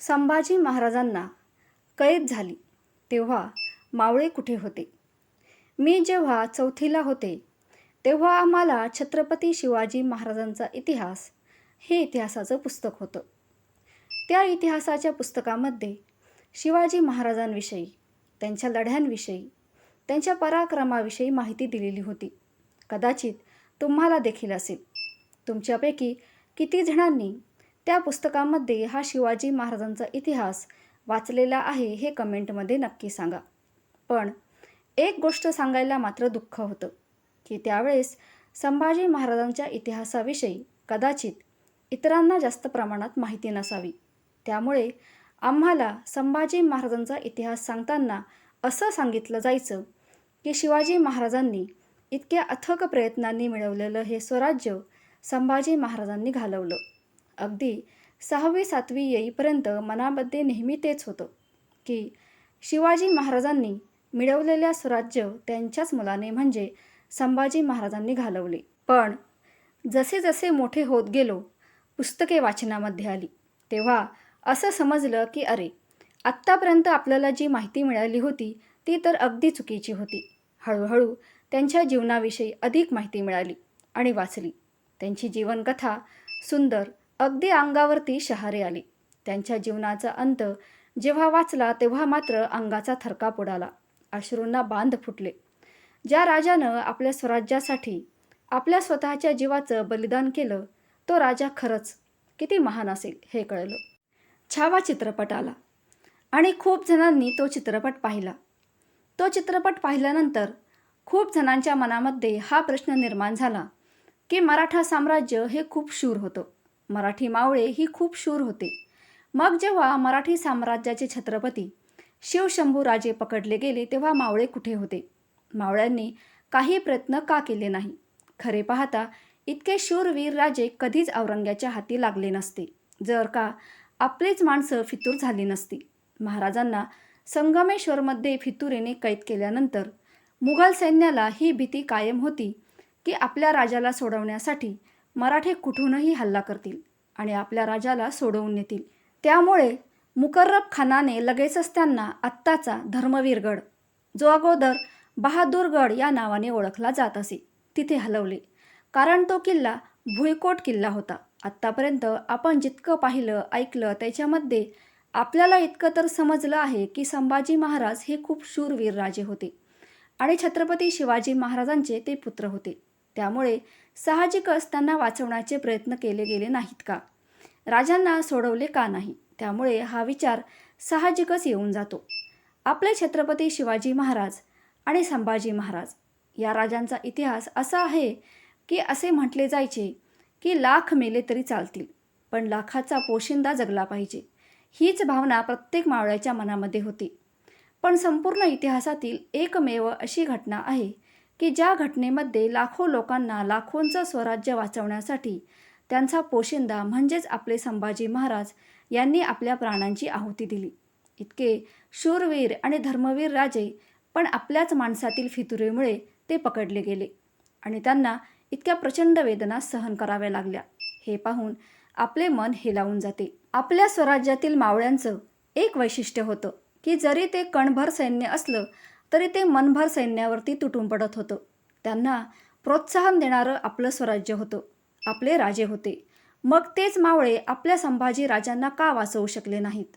संभाजी महाराजांना कैद झाली. तेव्हा मावळे कुठे होते? मी जेव्हा चौथीला होते तेव्हा आम्हाला छत्रपती शिवाजी महाराजांचा इतिहास हे इतिहासाचं पुस्तक होतं. त्या इतिहासाच्या पुस्तकामध्ये शिवाजी महाराजांविषयी त्यांच्या लढ्यांविषयी त्यांच्या पराक्रमाविषयी माहिती दिलेली होती. कदाचित तुम्हाला देखील असेल. तुमच्यापैकी किती जणांनी त्या पुस्तकामध्ये हा शिवाजी महाराजांचा इतिहास वाचलेला आहे हे कमेंटमध्ये नक्की सांगा. पण एक गोष्ट सांगायला मात्र दुःख होतं की त्यावेळेस संभाजी महाराजांच्या इतिहासाविषयी कदाचित इतरांना जास्त प्रमाणात माहिती नसावी. त्यामुळे आम्हाला संभाजी महाराजांचा इतिहास सांगताना असं सांगितलं जायचं की शिवाजी महाराजांनी इतक्या अथक प्रयत्नांनी मिळवलेलं हे स्वराज्य संभाजी महाराजांनी घालवलं. अगदी सहावी सातवी येईपर्यंत मनामध्ये नेहमी तेच होतं की शिवाजी महाराजांनी मिळवलेल्या स्वराज्य त्यांच्याच मुलाने म्हणजे संभाजी महाराजांनी घालवले. पण जसे जसे मोठे होत गेलो पुस्तके वाचनामध्ये आली तेव्हा असं समजलं की अरे आत्तापर्यंत आपल्याला जी माहिती मिळाली होती ती तर अगदी चुकीची होती. हळूहळू त्यांच्या जीवनाविषयी अधिक माहिती मिळाली आणि वाचली. त्यांची जीवनकथा सुंदर अगदी अंगावरती शहारे आली. त्यांच्या जीवनाचा अंत जेव्हा वाचला तेव्हा मात्र अंगाचा थरकाप उडाला अश्रूंना बांध फुटले. ज्या राजानं आपल्या स्वराज्यासाठी आपल्या स्वतःच्या जीवाचं बलिदान केलं तो राजा खरंच किती महान असेल हे कळलं. छावा चित्रपट आला आणि खूप जणांनी तो चित्रपट पाहिला. तो चित्रपट पाहिल्यानंतर खूप जणांच्या मनामध्ये हा प्रश्न निर्माण झाला की मराठा साम्राज्य हे खूप शूर होतं. मराठी मावळे ही खूप शूर होते. मग जेव्हा मराठी साम्राज्याचे छत्रपती शिवशंभू राजे पकडले गेले तेव्हा मावळे कुठे होते? मावळ्यांनी काही प्रयत्न का केले नाही? खरे पाहता इतके शूरवीर राजे कधीच औरंग्याच्या हाती लागले नसते. जर का आपलीच माणसं फितूर झाली नसती. महाराजांना संगमेश्वरमध्ये फितुरीने कैद केल्यानंतर मुघल सैन्याला ही भीती कायम होती की आपल्या राजाला सोडवण्यासाठी मराठे कुठूनही हल्ला करतील आणि आपल्या राजाला सोडवून नेतील. त्यामुळे मुकर्रब खानाने लगेचच त्यांना आत्ताचा धर्मवीरगड जो अगोदर बहादूरगड या नावाने ओळखला जात असे. तिथे हलवले. कारण तो किल्ला भुईकोट किल्ला होता. आत्तापर्यंत आपण जितकं पाहिलं ऐकलं त्याच्यामध्ये आपल्याला इतकं तर समजलं आहे की संभाजी महाराज हे खूप शूरवीर राजे होते. आणि छत्रपती शिवाजी महाराजांचे ते पुत्र होते. त्यामुळे साहजिकच त्यांना वाचवण्याचे प्रयत्न केले गेले नाहीत का? राजांना सोडवले का नाही? त्यामुळे हा विचार साहजिकच येऊन जातो. आपले छत्रपती शिवाजी महाराज आणि संभाजी महाराज या राजांचा इतिहास असा आहे की असे म्हटले जायचे की लाख मेले तरी चालतील पण लाखाचा पोशिंदा जगला पाहिजे. हीच भावना प्रत्येक मावळ्याच्या मनामध्ये होती. पण संपूर्ण इतिहासातील एकमेव अशी घटना आहे की ज्या घटनेमध्ये लाखो लोकांना लाखोंचं स्वराज्य वाचवण्यासाठी त्यांचा पोशिंदा म्हणजेच आपले संभाजी महाराज यांनी आपल्या प्राणांची आहुती दिली. इतके शूरवीर आणि धर्मवीर राजे पण आपल्याच माणसातील फितुरीमुळे ते पकडले गेले आणि त्यांना इतक्या प्रचंड वेदना सहन कराव्या लागल्या. हे पाहून आपले मन हेलावून जाते. आपल्या स्वराज्यातील मावळ्यांचं एक वैशिष्ट्य होतं की जरी ते कणभर सैन्य असलं तरी ते मनभर सैन्यावरती तुटून पडत होतं. त्यांना प्रोत्साहन देणारं आपलं स्वराज्य होतं. आपले राजे होते. मग तेच मावळे आपल्या संभाजी राजांना का वाचवू शकले नाहीत?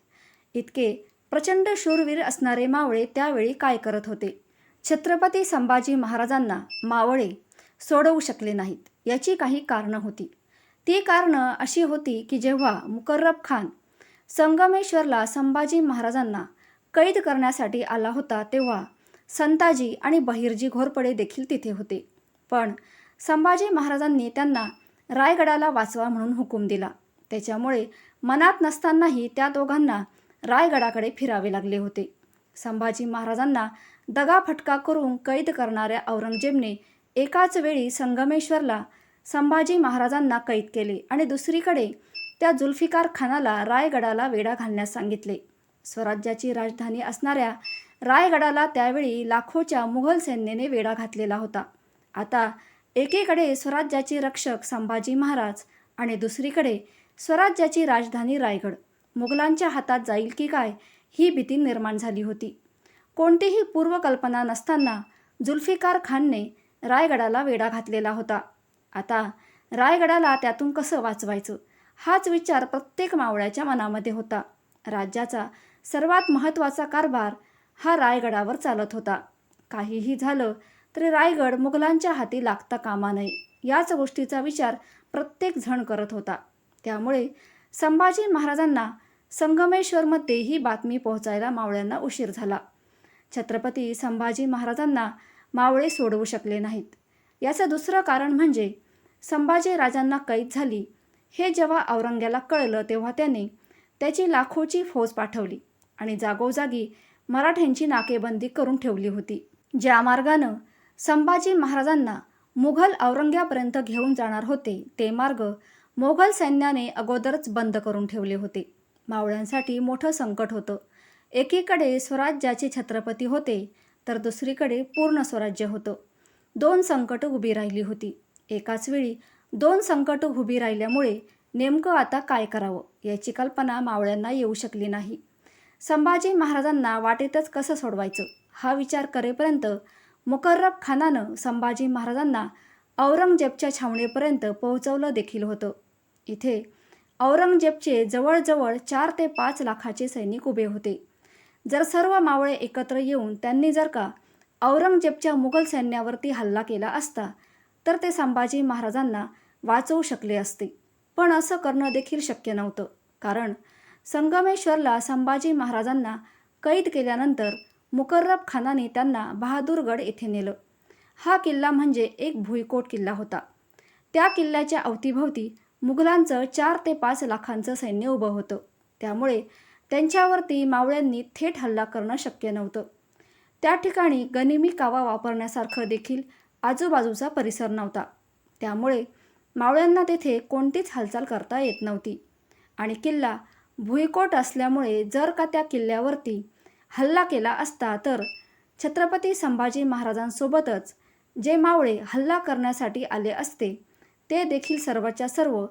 इतके प्रचंड शूरवीर असणारे मावळे त्यावेळी काय करत होते? छत्रपती संभाजी महाराजांना मावळे सोडवू शकले नाहीत याची काही कारणं होती. ती कारणं अशी होती की जेव्हा मुकर्रब खान संगमेश्वरला संभाजी महाराजांना कैद करण्यासाठी आला होता तेव्हा संताजी आणि बहिर्जी घोरपडे देखील तिथे होते. पण संभाजी महाराजांनी त्यांना रायगडाला वाचवा म्हणून हुकूम दिला. त्याच्यामुळे मनात नसतानाही त्या दोघांना रायगडाकडे फिरावे लागले होते. संभाजी महाराजांना दगाफटका करून कैद करणाऱ्या औरंगजेबने एकाच वेळी संगमेश्वरला संभाजी महाराजांना कैद केले आणि दुसरीकडे त्या जुल्फिकार खानाला रायगडाला वेढा घालण्यास सांगितले. स्वराज्याची राजधानी असणाऱ्या रायगडाला त्यावेळी लाखोच्या मुघल सैन्याने वेढा घातलेला होता. आता एकीकडे स्वराज्याचे रक्षक संभाजी महाराज आणि दुसरीकडे स्वराज्याची राजधानी रायगड. मुघलांच्या हातात जाईल की काय ही भीती निर्माण झाली होती. कोणतीही पूर्वकल्पना नसताना जुल्फिकार खानने रायगडाला वेढा घातलेला होता. आता रायगडाला त्यातून कसं वाचवायचं? हाच विचार प्रत्येक मावळ्याच्या मनामध्ये होता. राज्याचा सर्वात महत्त्वाचा कारभार हा रायगडावर चालत होता. काहीही झालं तरी रायगड मुघलांच्या हाती लागता कामा नये याच गोष्टीचा विचार प्रत्येक जण करत होता. त्यामुळे संभाजी महाराजांना संगमेश्वरमध्ये ही बातमी पोहोचायला मावळ्यांना उशीर झाला. छत्रपती संभाजी महाराजांना मावळे सोडवू शकले नाहीत. याचं दुसरं कारण म्हणजे संभाजी राजांना कैद झाली हे जेव्हा औरंग्याला कळलं तेव्हा त्याने त्याची लाखोची फौज पाठवली आणि जागोजागी मराठ्यांची नाकेबंदी करून ठेवली होती. ज्या मार्गानं संभाजी महाराजांना मुघल औरंग्यापर्यंत घेऊन जाणार होते ते मार्ग मोगल सैन्याने अगोदरच बंद करून ठेवले होते. मावळ्यांसाठी मोठं संकट होतं. एकीकडे स्वराज्याचे छत्रपती होते तर दुसरीकडे पूर्ण स्वराज्य होतं. दोन संकटं उभी राहिली होती. एकाच वेळी दोन संकटं उभी राहिल्यामुळे नेमकं आता काय करावं याची कल्पना मावळ्यांना येऊ शकली नाही. संभाजी महाराजांना वाटेतच कसं सोडवायचं? हा विचार करेपर्यंत मुकर्रब खानानं संभाजी महाराजांना औरंगजेबच्या छावणीपर्यंत पोहोचवलं देखील होतं. इथे औरंगजेबचे जवळजवळ चार ते पाच लाखाचे सैनिक उभे होते. जर सर्व मावळे एकत्र येऊन त्यांनी जर का औरंगजेबच्या मुघल सैन्यावरती हल्ला केला असता तर ते संभाजी महाराजांना वाचवू शकले असते. पण असं करणं देखील शक्य नव्हतं. कारण संगमेश्वरला संभाजी महाराजांना कैद केल्यानंतर मुकर्रब खानाने त्यांना बहादूरगड येथे नेलं. हा किल्ला म्हणजे एक भुईकोट किल्ला होता. त्या किल्ल्याच्या अवतीभोवती मुघलांचं चार ते पाच लाखांचं सैन्य उभं होतं. त्यामुळे त्यांच्यावरती मावळ्यांनी थेट हल्ला करणं शक्य नव्हतं. त्या ठिकाणी गनिमी कावा वापरण्यासारखं देखील आजूबाजूचा परिसर नव्हता. त्यामुळे मावळ्यांना तेथे कोणतीच हालचाल करता येत नव्हती. आणि किल्ला भुईकोट असल्यामुळे जर का त्या किल्ल्यावरती हल्ला केला असता तर छत्रपती संभाजी महाराजांसोबतच जे मावळे हल्ला करण्यासाठी आले असते ते देखील सर्वच्या सर्व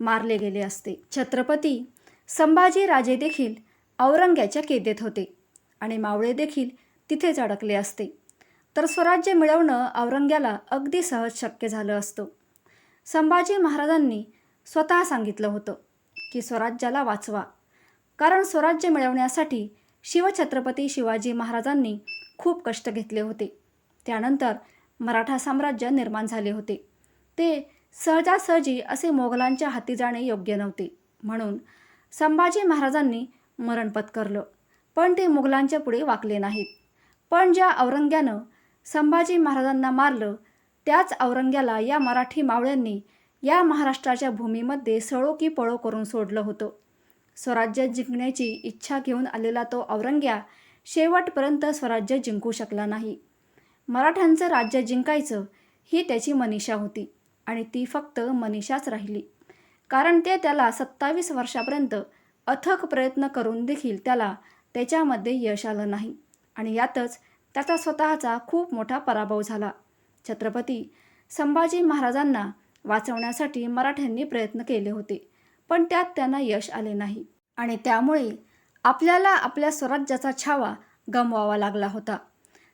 मारले गेले असते. छत्रपती संभाजी राजे देखील औरंग्याच्या केदेत होते आणि मावळे देखील तिथेच अडकले असते. तर स्वराज्य मिळवणं औरंग्याला अगदी सहज शक्य झालं असतं. संभाजी महाराजांनी स्वतः सांगितलं होतं की स्वराज्याला वाचवा. कारण स्वराज्य मिळवण्यासाठी शिवछत्रपती शिवाजी महाराजांनी खूप कष्ट घेतले होते. त्यानंतर मराठा साम्राज्य निर्माण झाले होते. ते सहजासहजी असे मोगलांच्या हाती जाणे योग्य नव्हते. म्हणून संभाजी महाराजांनी मरण पत्करलं. पण ते मुघलांच्या पुढे वाकले नाहीत. पण ज्या औरंग्यानं संभाजी महाराजांना मारलं त्याच औरंग्याला या मराठी मावळ्यांनी या महाराष्ट्राच्या भूमीमध्ये सळो की पळो करून सोडलं होतं. स्वराज्य जिंकण्याची इच्छा घेऊन आलेला तो औरंग्या शेवटपर्यंत स्वराज्य जिंकू शकला नाही. मराठ्यांचं राज्य जिंकायचं ही त्याची मनीषा होती आणि ती फक्त मनीषाच राहिली. कारण ते त्याला सत्तावीस वर्षापर्यंत अथक प्रयत्न करून देखील त्याला त्याच्यामध्ये यश आलं नाही आणि यातच त्याचा स्वतःचा खूप मोठा पराभव झाला. छत्रपती संभाजी महाराजांना वाचवण्यासाठी मराठ्यांनी प्रयत्न केले होते पण त्यात त्यांना यश आले नाही. आणि त्यामुळे आपल्याला आपल्या स्वराज्याचा छावा गमवावा लागला होता.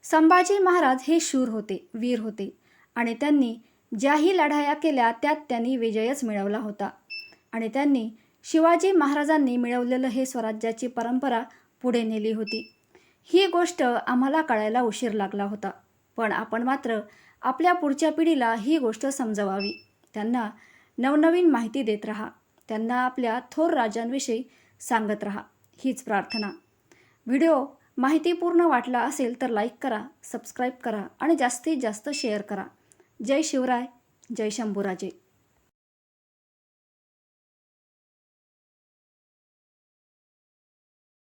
संभाजी महाराज हे शूर होते वीर होते आणि त्यांनी ज्याही लढाया केल्या त्यात त्यांनी विजयच मिळवला होता. आणि त्यांनी शिवाजी महाराजांनी मिळवलेलं हे स्वराज्याची परंपरा पुढे नेली होती. ही गोष्ट आम्हाला कळायला उशीर लागला होता पण आपण मात्र आपल्या पुढच्या पिढीला ही गोष्ट समजवावी. त्यांना नवनवीन माहिती देत राहा. त्यांना आपल्या थोर राजांविषयी सांगत राहा. हीच प्रार्थना. व्हिडिओ माहितीपूर्ण वाटला असेल तर लाईक करा सबस्क्राईब करा आणि जास्तीत जास्त शेअर करा. जय शिवराय जय शंभूराजे.